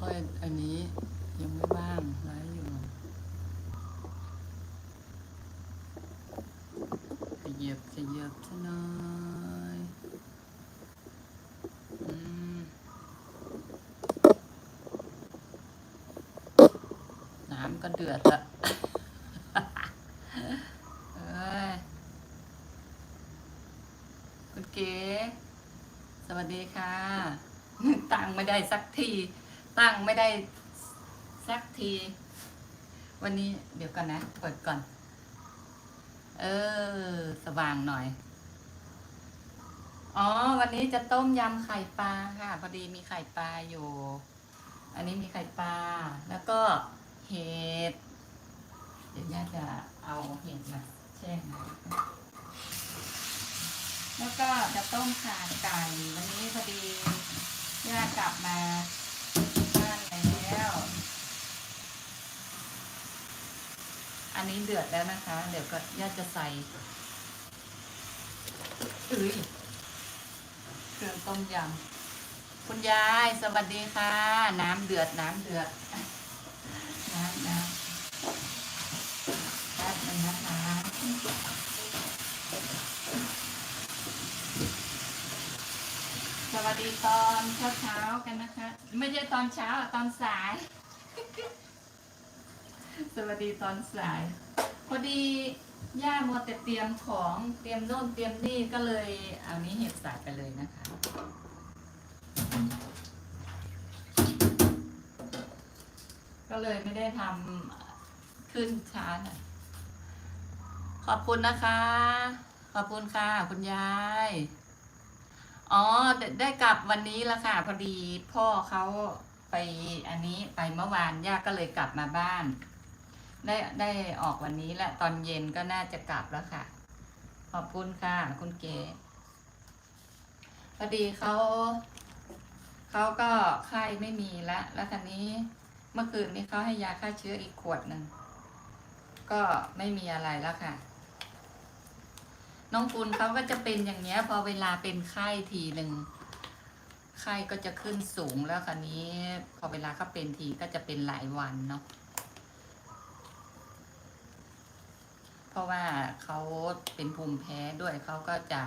ค่อยอันนี้ยังไม่ว่างไลฟ์อยู่ขยับขยับซะหน่อยอืมน้ำก็เดือดละเอ้ยคุณเก๋สวัสดีค่ะ ตังไม่ได้สักที ตั้งไม่ได้สักที วันนี้เดี๋ยวก่อนนะ เปิดก่อน เออ สว่างหน่อย อ๋อ วันนี้จะต้มยำไข่ปลาค่ะ พอดีมีไข่ปลาอยู่ อันนี้มีไข่ปลา แล้วก็เห็ด เดี๋ยวย่าจะเอาเห็ดมาแช่น้ำแล้วก็จะต้มข่าไก่ วันนี้พอดีย่ากลับมาบ้านแล้ว อันนี้เดือดแล้วนะคะ เดี๋ยวก็ย่าจะใส่อุ้ยเครื่องต้มยำคุณยายสวัสดีค่ะ น้ำเดือดน้ำเดือดน้ำน้ำแป๊บนึงนะคะสวัสดีตอนเช้าเช้าๆกันนะคะ ไม่ใช่ตอนเช้าตอนสาย สวัสดีตอนสายพอดีย่ามัวแต่เตรียมของเตรียมโน่นเตรียมนี่ก็เลยเอานี้เห็ดใส่ไปเลยนะคะก็เลยไม่ได้ทำขึ้นช้าหน่อยขอบคุณนะคะ ขอบคุณค่ะ คุณยาย อ๋อได้ได้กลับวันนี้ละค่ะ พอดีพ่อเขาไปอันนี้ไปเมื่อวานย่าก็เลยกลับมาบ้าน ได้ได้ออกวันนี้แหละตอนเย็นก็น่าจะกลับแล้วค่ะ ขอบคุณค่ะ คุณเก๋พอดีเขาเขาก็ไข้ไม่มีละแล้วทีนี้เมื่อคืนนี้เขาให้ยาฆ่าเชื้ออีกขวดหนึ่งก็ไม่มีอะไรแล้วค่ะ น้องกุลเขาก็จะเป็นอย่างเนี้ย พอเวลาเป็นไข้ทีหนึ่งไข้ก็จะขึ้นสูงแล้วคันนี้ พอเวลาเขาเป็นทีก็จะเป็นหลายวันเนาะ เพราะว่าเขาเป็นภูมิแพ้ด้วยเขาก็จะ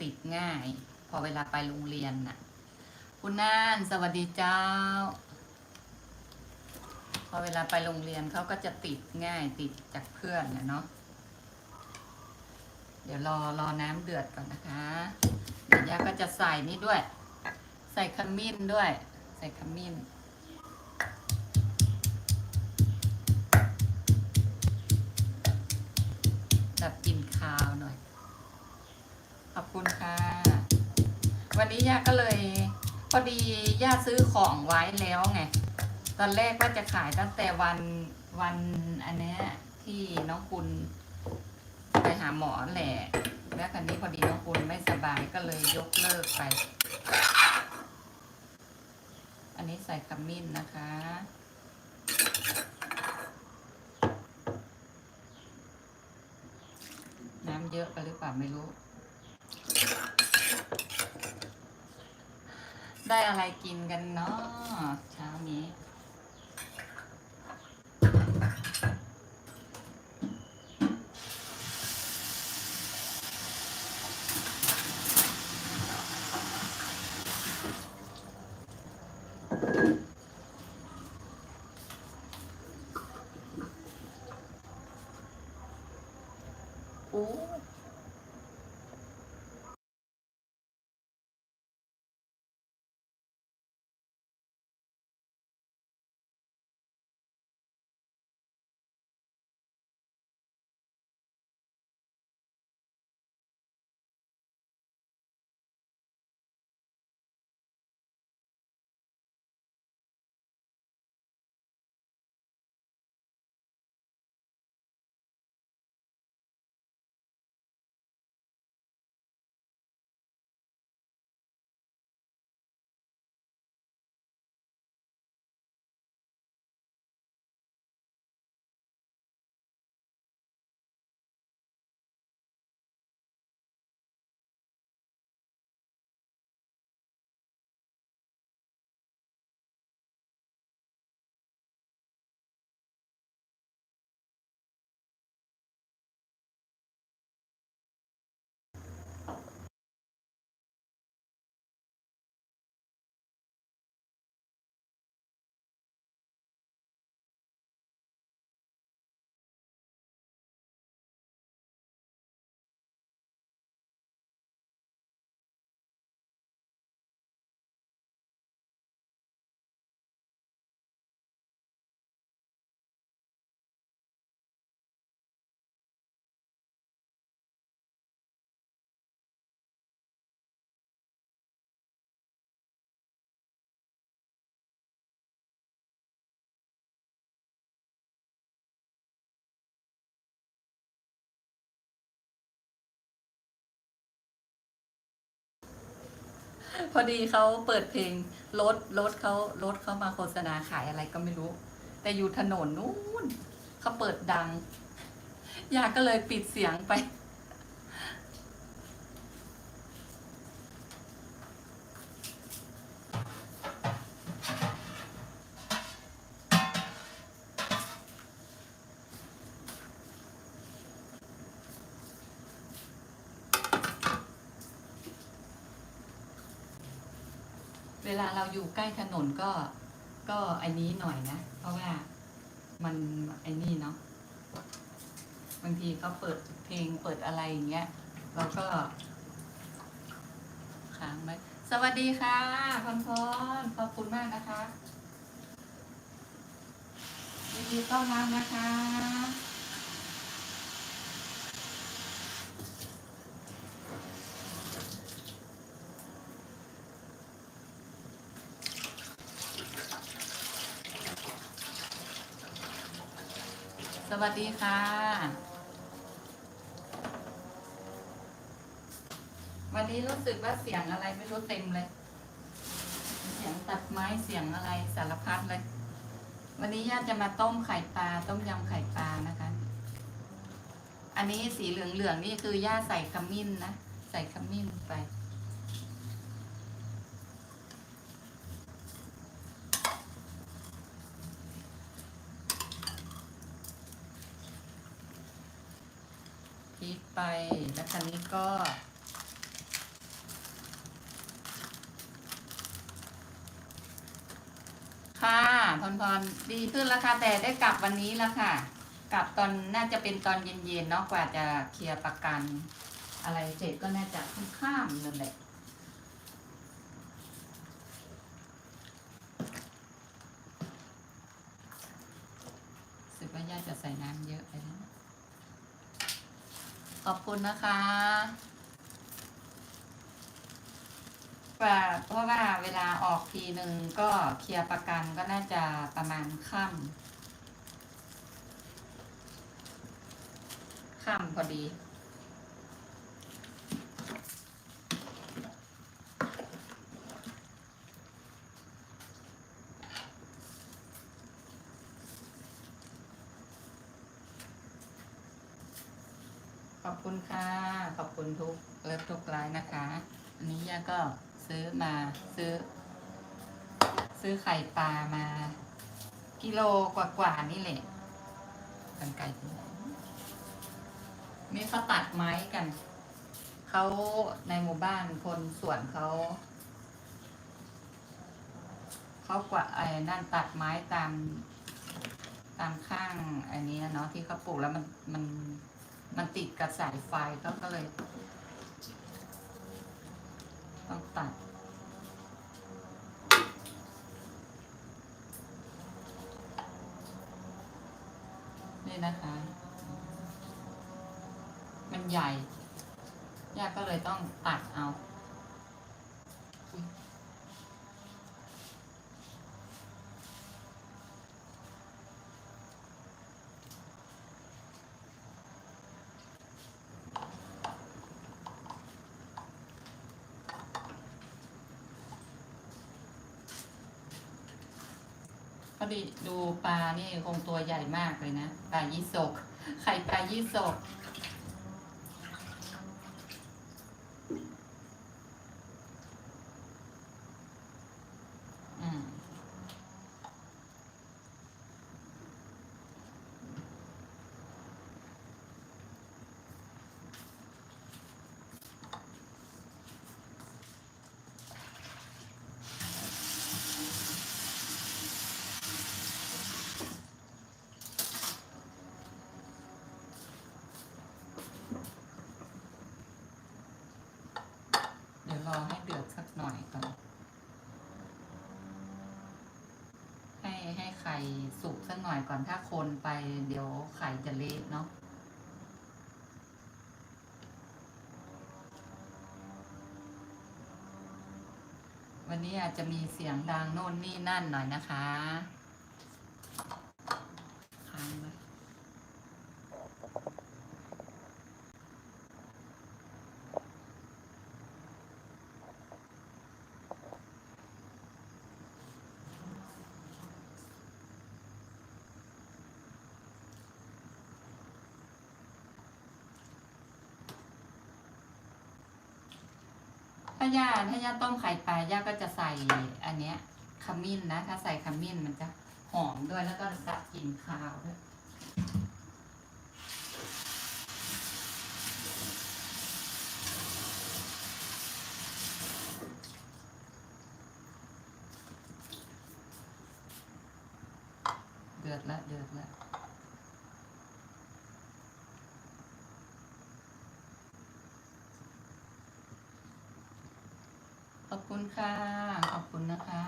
ติดง่าย พอเวลาไปโรงเรียนน่ะ คุณน่านสวัสดีเจ้า พอเวลาไปโรงเรียนเขาก็จะติดง่ายติดจากเพื่อนนะเนาะเดี๋ยวรอรอน้ำเดือดก่อนนะคะเดี๋ยวย่าก็จะใส่นี่ด้วย ใส่ขมิ้นด้วย ใส่ขมิ้น แบบกินข้าวหน่อย ขอบคุณค่ะ วันนี้ย่าก็เลยพอดีย่าซื้อของไว้แล้วไง ตอนแรกว่าจะขายตั้งแต่วันวันอันเนี้ยที่น้องคุณไปหาหมอแหละ แล้วคันนี้พอดีน้องคุณไม่สบายก็เลยยกเลิกไป อันนี้ใส่ขมิ้นนะคะ น้ำเยอะไปหรือเปล่าไม่รู้ ได้อะไรกินกันเนาะเช้านี้ พอดีเขาเปิดเพลงรถรถเขารถเขามาโฆษณาขายอะไรก็ไม่รู้ แต่อยู่ถนนนู้นเขาเปิดดัง ยาก็เลยปิดเสียงไป เวลาเราอยู่ใกล้ถนนก็ก็ไอ้นี้หน่อยนะ เพราะว่ามันไอ้นี่เนาะบางทีเขาเปิดเพลงเปิดอะไรอย่างเงี้ยเราก็ค้างไว้สวัสดีค่ะพรพรขอบคุณมากนะคะยินดีต้อนรับนะคะ วัสดีค่ะ วันนี้รู้สึกว่าเสียงอะไรไม่รู้เต็มเลย เสียงตัดไม้เสียงอะไรสารพัดเลย วันนี้ย่าจะมาต้มไข่ปลาต้มยำไข่ปลานะคะ อันนี้สีเหลืองๆนี่คือย่าใส่ขมิ้นนะ ใส่ขมิ้นไป พริกไป แล้วคันนี้ก็ ค่ะพรพร ดีขึ้นแล้วค่ะแต่ได้กลับวันนี้แล้วค่ะ กลับตอนน่าจะเป็นตอนเย็นๆเนาะกว่าจะเคลียร์ประกัน อะไรเสร็จก็น่าจะค่ำๆนั่นแหละสึกว่าย่าจะใส่น้ำเยอะไปนะขอบคุณนะคะ ว่าเพราะว่าเวลาออกทีหนึ่งก็เคลียร์ประกันก็น่าจะประมาณค่ำค่ำพอดี ขอบคุณค่ะ ขอบคุณทุกเลิฟทุกไลน์นะคะ อันนี้ย่าก็ ซื้อมาซื้อ ซื้อไข่ปลามา กิโลกว่าๆนี่แหละกันไก่ที่ไหนนี่เขาตัดไม้กัน เขาในหมู่บ้านคนสวนเขาเขากว่าไอ้นั่นตัดไม้ตามตามข้างอันนี้เนาะที่เขาปลูกแล้วมันมันมันติดกับสายไฟก็ก็เลย ต้องตัด นี่นะคะ มันใหญ่ ย่าก็เลยต้องตัดเอา พอดีดูปลานี่คงตัวใหญ่มากเลยนะ ปลายี่สก ไข่ปลายี่สก อืม เดี๋ยวรอให้เดือดสักหน่อยก่อน ให้ให้ไข่ สุกสักหน่อยก่อนถ้าคนไปเดี๋ยวไข่จะเละเนาะวันนี้อาจจะมีเสียงดังโน่นนี่นั่นหน่อยนะคะ ย่าถ้าย่าต้มไข่ปลาย่าก็จะใส่อันเนี้ยขมิ้นนะ ถ้าใส่ขมิ้นมันจะหอมด้วยแล้วก็จะกลิ่นคาวด้วย เดือดแล้วเดือดแล้วขอบคุณค่ะ ขอบคุณนะคะ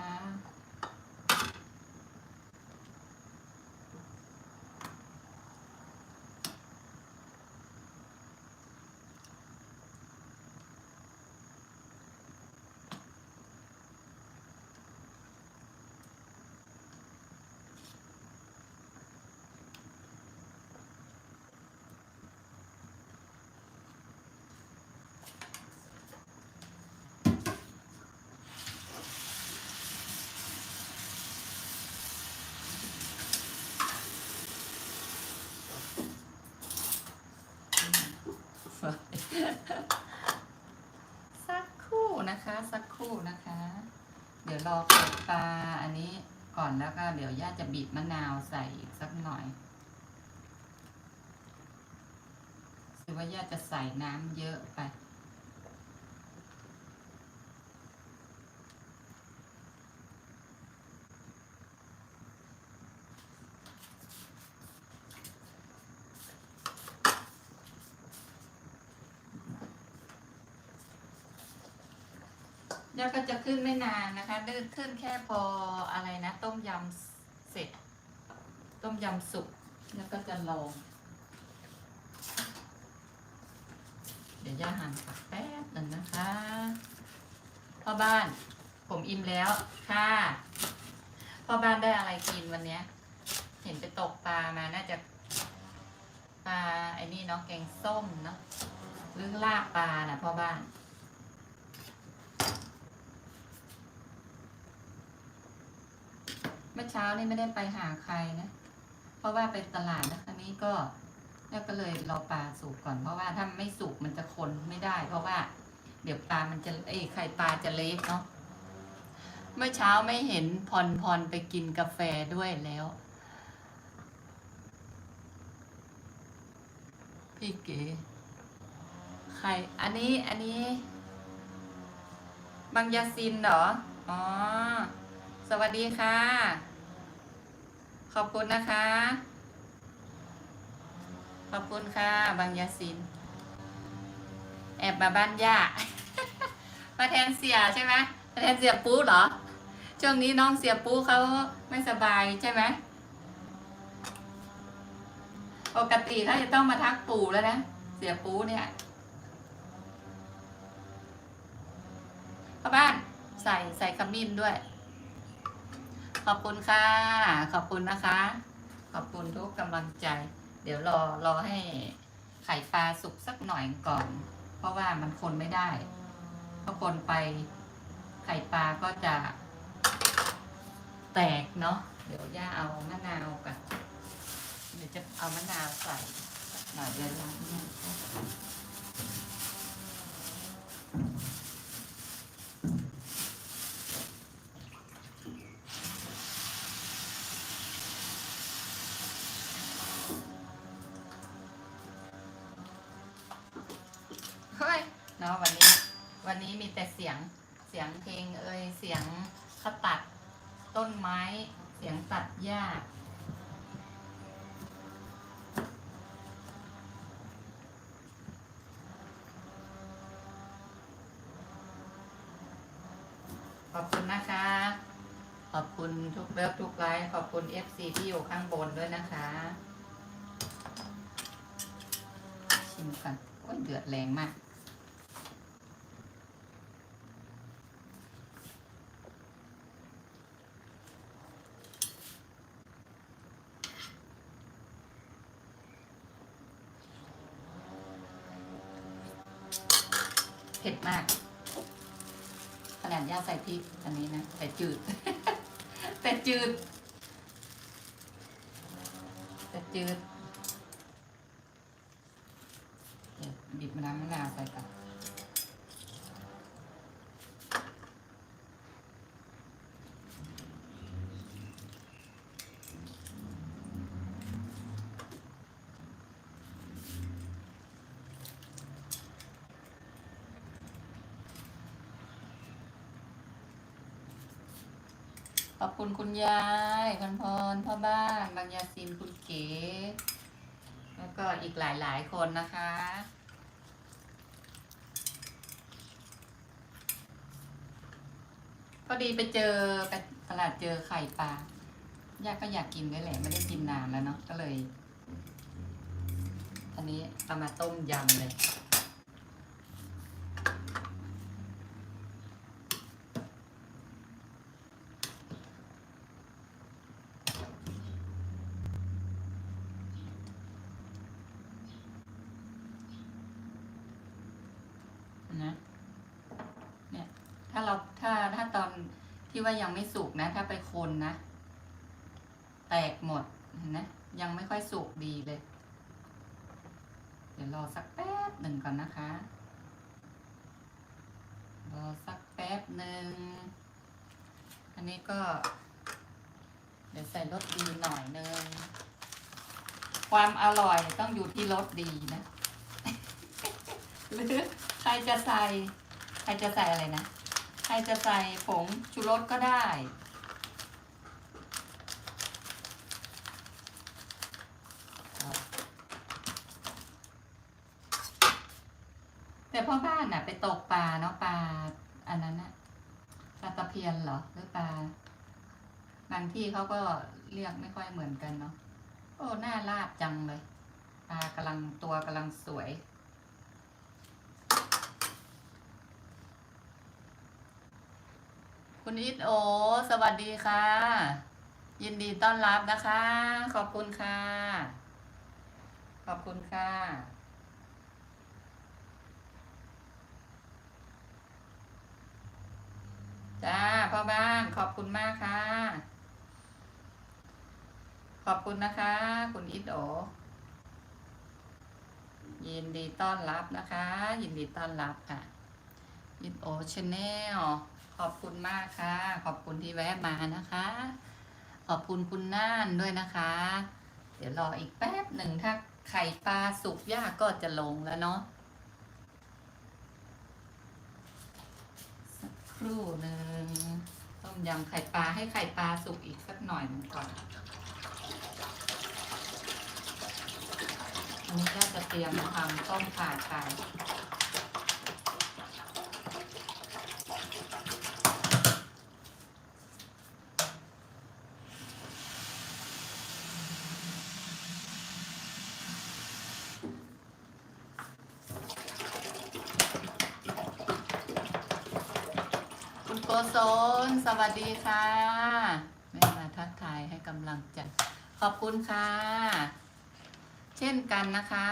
สักครู่นะคะ สักครู่นะคะ เดี๋ยวรอไข่ปลาอันนี้ก่อนแล้วก็เดี๋ยวย่าจะบีบมะนาวใส่อีกสักหน่อยคือว่าย่าจะใส่น้ำเยอะไป ขึ้นไม่นานนะคะเดินขึ้นแค่พออะไรนะ ต้มยำเสร็จ ต้มยำสุกแล้วก็จะลองเดี๋ยวย่าหั่นผักแป๊บหนึ่งนะคะพ่อบ้านผมอิ่มแล้วค่ะพ่อบ้านได้อะไรกินวันเนี้ย เห็นไปตกปลามาน่าจะปลาไอ้นี่เนาะแกงส้มเนาะหรือลาบปลานะพ่อบ้าน มื่อเช้านี่ไม่ได้ไปหาใครนะ เพราะว่าไปตลาดนะครั้นี้ก็แล้วก็เลยรอปลาสุกก่อนเพราะว่าถ้าไม่สุกมันจะคนไม่ได้ เพราะว่า เดี๋ยวปลามันจะเอ้ไข่ปลาจะเละเนาะเมื่อเช้าไม่เห็นพรพรไปกินกาแฟด้วยแล้ว พี่เก๋ใครอันนี้อันนี้ บางยาซินเหรอ อ๋อ สวัสดีค่ะ ขอบคุณนะคะ ขอบคุณค่ะ บางยาซิน แอบมาบ้านย่า มาแทนเสียใช่ไหมมาแทนเสียปูเหรอ ช่วงนี้น้องเสียปูเขาไม่สบายใช่ไหมปกติเขาจะต้องมาทักปู่แล้วนะ เสียปูเนี่ยพ่อบ้านใส่ใส่ขมิ้นด้วย ขอบคุณค่ะ ขอบคุณนะคะ ขอบคุณทุกกำลังใจ เดี๋ยวรอรอให้ไข่ปลาสุกสักหน่อยก่อน เพราะว่ามันคนไม่ได้เพราะคนไปไข่ปลาก็จะแตกเนาะเดี๋ยวย่าเอามะนาวกับเดี๋ยวจะเอามะนาวใส่หน่อยเดี๋ยวล้างเนี่ย เสียงเพลงเอ่ยเสียงเขาตัดต้นไม้เสียงตัดหญ้าขอบคุณนะคะ ขอบคุณทุกเลิฟทุกไลค์ขอบคุณ FC ที่อยู่ข้างบนด้วยนะคะ ชิมกันโอ้ยเดือดแรงมาก เผ็ดมาก ขนาดย่าใส่พริกอันนี้นะ แต่จืด แต่จืด แต่จืดบีบมะนาวมะนาวใส่ คุณคุณยายพันพรพ่อบ้านบางยาซินคุณเก๋แล้วก็อีกหลายๆคนนะคะ พอดีไปเจอไปตลาดเจอไข่ปลาย่าก็อยากกินด้วยแหละไม่ได้กินนานแล้วเนาะก็เลย อันนี้เอามาต้มยำเลย นะ เนี่ย ถ้าเราถ้าถ้าตอน ที่ว่ายังไม่สุกนะ ถ้าไปคนนะ แตกหมดเห็นนะยังไม่ค่อยสุกดีเลย เดี๋ยวรอสักแป๊บหนึ่งก่อนนะคะ รอสักแป๊บหนึ่ง อันนี้ก็ เดี๋ยวใส่รสดีหน่อยนึง ความอร่อยต้องอยู่ที่รสดีนะ หรือใครจะใส่ ใครจะใส่อะไรนะ รจะใส่ผงชูรสก็ได้ แต่พ่อบ้านน่ะ ไปตกปลาเนาะปลาอันนั้นน่ะปลาตะเพียนเหรอหรือปลาบางที่เขาก็เรียกไม่ค่อยเหมือนกันเนาะโอ้หน่าลาบจังเลยปลากำลังตัวกำลังสวย คุณอิทโอ สวัสดีค่ะ ยินดีต้อนรับนะคะ ขอบคุณค่ะ ขอบคุณค่ะ จ้าพ่อบ้านขอบคุณมากค่ะ ขอบคุณนะคะ คุณอิทโอ ยินดีต้อนรับนะคะ ยินดีต้อนรับค่ะอิทโอชาแนล ขอบคุณมากค่ะ ขอบคุณที่แวะมานะคะ ขอบคุณคุณน่านด้วยนะคะ เดี๋ยวรออีกแป๊บหนึ่งถ้าไข่ปลาสุกยากก็จะลงแล้วเนาะสักครู่หนึ่งต้มยำไข่ปลาให้ไข่ปลาสุกอีกสักหน่อยนึงก่อนอันนี้ก็จะเตรียมทำต้มข่าไก่คุณโกศลส วัสดีค่ะแม่มาทักทายให้กำลังใจขอบคุณค่ะ เช่นกันนะคะ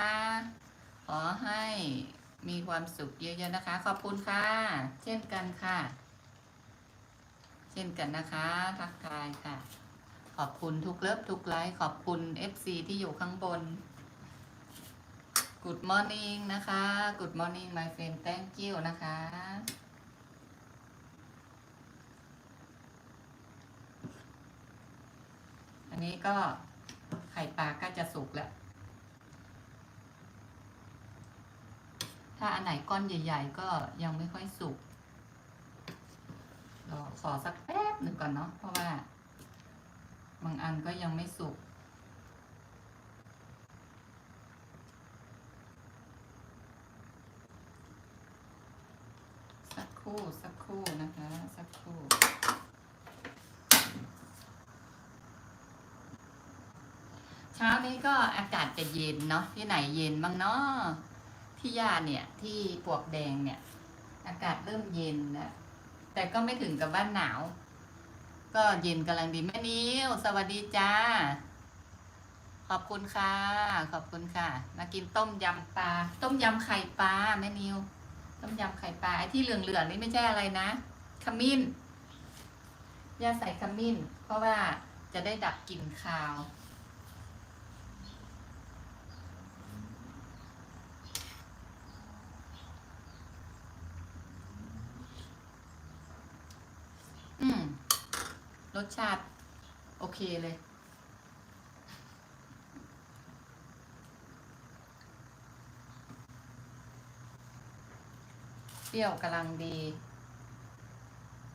ขอให้มีความสุขเยอะๆนะคะ ขอบคุณค่ะ เช่นกันค่ะ เช่นกันนะคะ ทักทายค่ะ ขอบคุณทุกเลิฟทุกไลค์ขอบคุณ FC ที่อยู่ข้างบน Good morning นะคะ Good morning my friend thank you นะคะ นนี้ก็ไข่ปลาก็จะสุกแล้ว ถ้าอันไหนก้อนใหญ่ ๆ ก็ยังไม่ค่อยสุกรอขอสักแป๊บหนึ่งก่อนเนาะเพราะว่า บางอันก็ยังไม่สุกสักครู่สักครู่นะคะ สักครู่ เช้านี้ก็อากาศจะเย็นเนาะที่ไหนเย็นบ้างเนาะที่ย่าเนี่ยที่ปวกแดงเนี่ย อากาศเริ่มเย็นนะแต่ก็ไม่ถึงกับว่านหนาว ก็เย็นกำลังดีแม่นิวสวัสดีจ้า ขอบคุณค่ะ ขอบคุณค่ะ มากินต้มยำปลาต้มยำไข่ปลาแม่นิวต้มยำไข่ปลาไอ้ที่เหลืองๆนี่ไม่ใช่อะไรนะขมิ้นย่าใส่ขมิ้น เพราะว่าจะได้ดับกลิ่นคาว รสชาติ โอเคเลย เปรี้ยวกำลังดี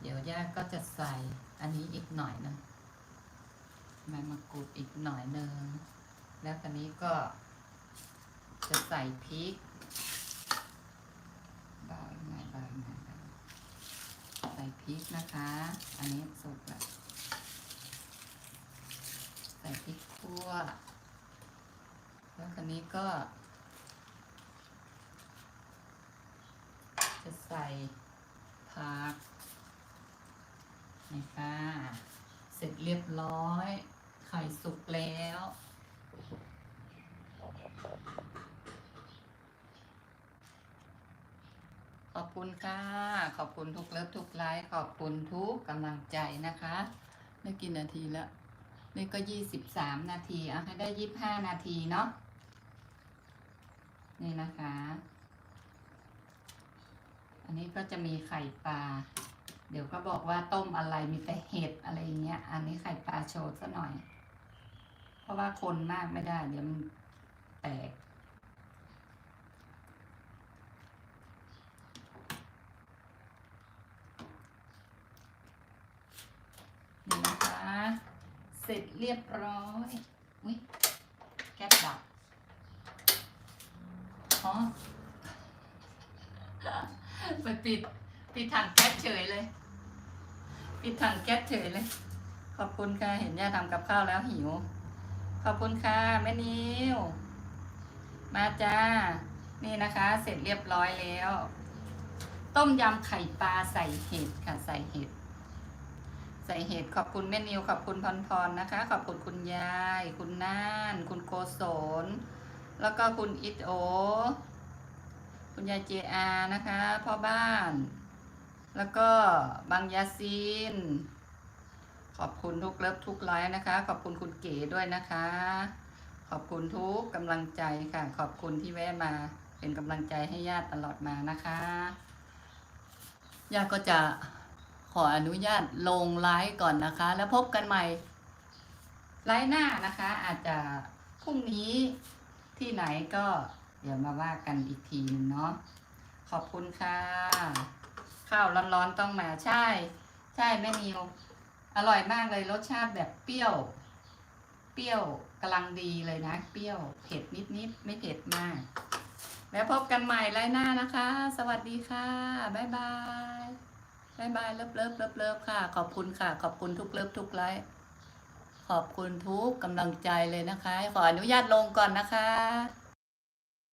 เดี๋ยวย่าก็จะใส่อันนี้อีกหน่อยนึงใบมะกรูดอีกหน่อยนึงแล้วคันนี้ก็จะใส่พริกบาอีกหน่อยบาอีกหน่อยบาใส่พริกนะคะ อันนี้สุกแล้ว ส่พริกคั่ว แล้วคันนี้ก็ จะใส่ผักนี่ค่ะ เสร็จเรียบร้อย ไข่สุกแล้วขอบคุณค่ะ ขอบคุณทุกเลิฟทุกไลค์ ขอบคุณทุกกำลังใจนะคะ ได้กี่นาทีแล้ว นี่ก็ยี่สิบสามนาทีเอาให้ได้ยี่บห้านาทีเนาะนี่นะคะ อันนี้ก็จะมีไข่ปลา เดี๋ยวก็บอกว่าต้มอะไรมีแต่เห็ดอะไรเงี้ย อันนี้ไข่ปลาโชว์ซะหน่อย เพราะว่าคนมากไม่ได้ เดี๋ยวมันแตกนี่นะคะ เสร็จเรียบร้อยอุ้ยแก๊สดับอ๋อไปปิด ปิดถังแก๊สเฉยเลย ปิดถังแก๊สเฉยเลย ขอบคุณค่ะ เห็นย่าทำกับข้าวแล้วหิว ขอบคุณค่ะแม่นิว มาจ้า นี่นะคะ เสร็จเรียบร้อยแล้ว ต้มยำไข่ปลาใส่เห็ดค่ะ ใส่เห็ด ใส่เห็ดขอบคุณแม่นิวขอบคุณพรพรนะคะ ขอบคุณคุณยาย คุณน่าน คุณโกศลแล้วก็คุณอิทโอ คุณยายเจอานะคะ พ่อบ้าน แล้วก็บางยาซีน ขอบคุณทุกเลิฟทุกไลน์นะคะ ขอบคุณคุณเก๋ด้วยนะคะ ขอบคุณทุกกำลังใจค่ะ ขอบคุณที่แวะมาเป็นกำลังใจให้ญาติตลอดมานะคะญาติก็จะ ขออนุญาตลงไลฟ์ก่อนนะคะ แล้วพบกันใหม่ ไลฟ์หน้านะคะ อาจจะพรุ่งนี้ที่ไหนก็เดี๋ยวมาว่ากันอีกทีนึงเนาะขอบคุณค่ะข้าวร้อนๆต้องมาใช่ ใช่แม่นิวอร่อยมากเลยรสชาติแบบเปรี้ยว เปรี้ยวกำลังดีเลยนะ เปรี้ยวเผ็ดนิดๆไม่เผ็ดมาก แล้วพบกันใหม่ไลฟ์หน้านะคะ สวัสดีค่ะ บ๊ายบาย บายบายเลิฟเลิฟเลิฟเลิฟค่ะ ขอบคุณค่ะ ขอบคุณทุกเลิฟทุกไลค์ขอบคุณทุกกำลังใจเลยนะคะ ขออนุญาตลงก่อนนะคะ